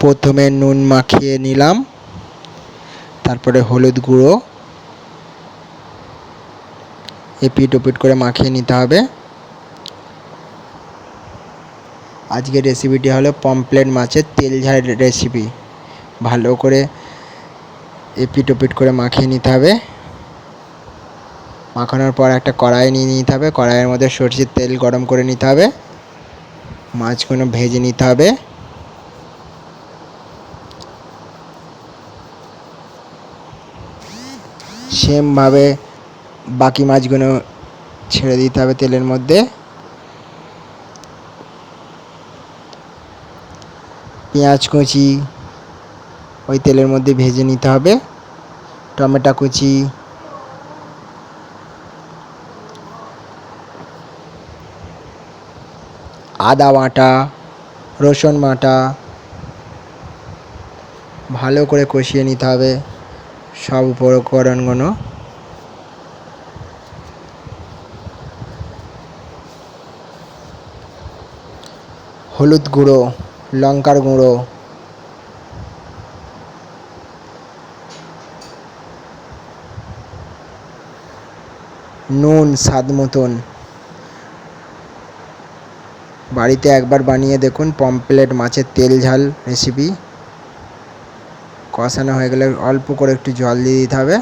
প্রথমে নুন মাখিয়ে নিলাম, তারপরে হলুদ গুঁড়ো, এপিট ওপিট করে মাখিয়ে নিতে হবে। আজকের রেসিপিটি হলো পমপ্লেট মাছের তেল ঝাল রেসিপি ভালো করে এপিট ওপিট করে মাখিয়ে নিতে হবে। মাখানোর পর একটা কড়াই নিয়ে নিতে হবে। কড়াইয়ের মধ্যে সরষের তেল গরম করে নিতে হবে। মাছগুলো ভেজে নিতে হবে। সেমভাবে বাকি মাছগুলো ছেড়ে দিতে হবে তেলের মধ্যে। পেঁয়াজ কুচি ওই তেলের মধ্যে ভেজে নিতে হবে। টমেটো কুচি। আদা বাটা, রসুন বাটা ভালো করে কষিয়ে নিতে হবে। সব উপকরণগুলো হলুদ গুঁড়ো, লঙ্কার গুঁড়ো। নুন, স্বাদ মতন। বাড়িতে একবার বানিয়ে দেখুন পমপ্লেট মাছের তেল ঝাল রেসিপি কষানো হয়ে গেলে অল্প করে একটু জল দিয়ে দিতে হবে।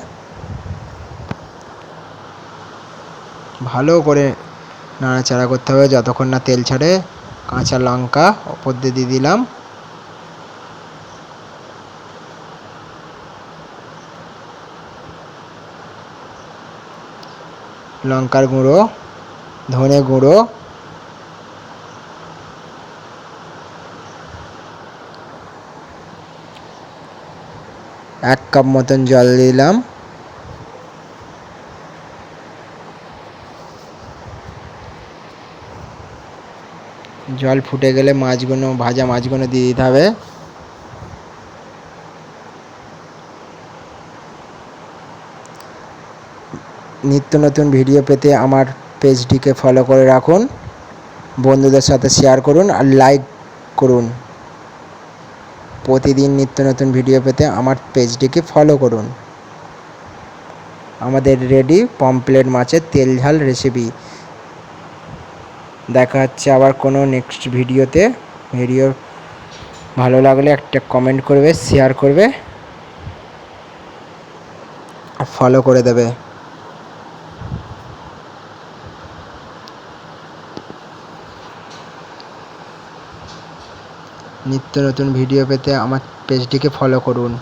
ভালো করে নাড়াচাড়া করতে হবে যতক্ষণ না তেল ছাড়ে। কাঁচা লঙ্কা ওপর দিয়ে দিয়ে দিলাম। লঙ্কার গুঁড়ো, ধনে গুঁড়ো এক কাপ মতন জল দিলাম। জল ফুটে গেলে মাছগুলো, ভাজা মাছগুলো দিয়ে দিতে হবে। নিত্য নতুন ভিডিও পেতে আমার পেজটিকে ফলো করে রাখুন। বন্ধুদের সাথে শেয়ার করুন আর লাইক করুন। প্রতিদিন নিত্য নতুন ভিডিও পেতে আমার পেজটিকে ফলো করুন। আমাদের রেডি পমপ্লেট মাছের তেল ঝাল রেসিপি দেখা হচ্ছে আবার কোনো নেক্সট ভিডিওতে ভিডিও ভালো লাগলে একটা কমেন্ট করবে শেয়ার করবে। ফলো করে দেবে। নিত্য নতুন ভিডিও পেতে আমার পেজটিকে ফলো করুন।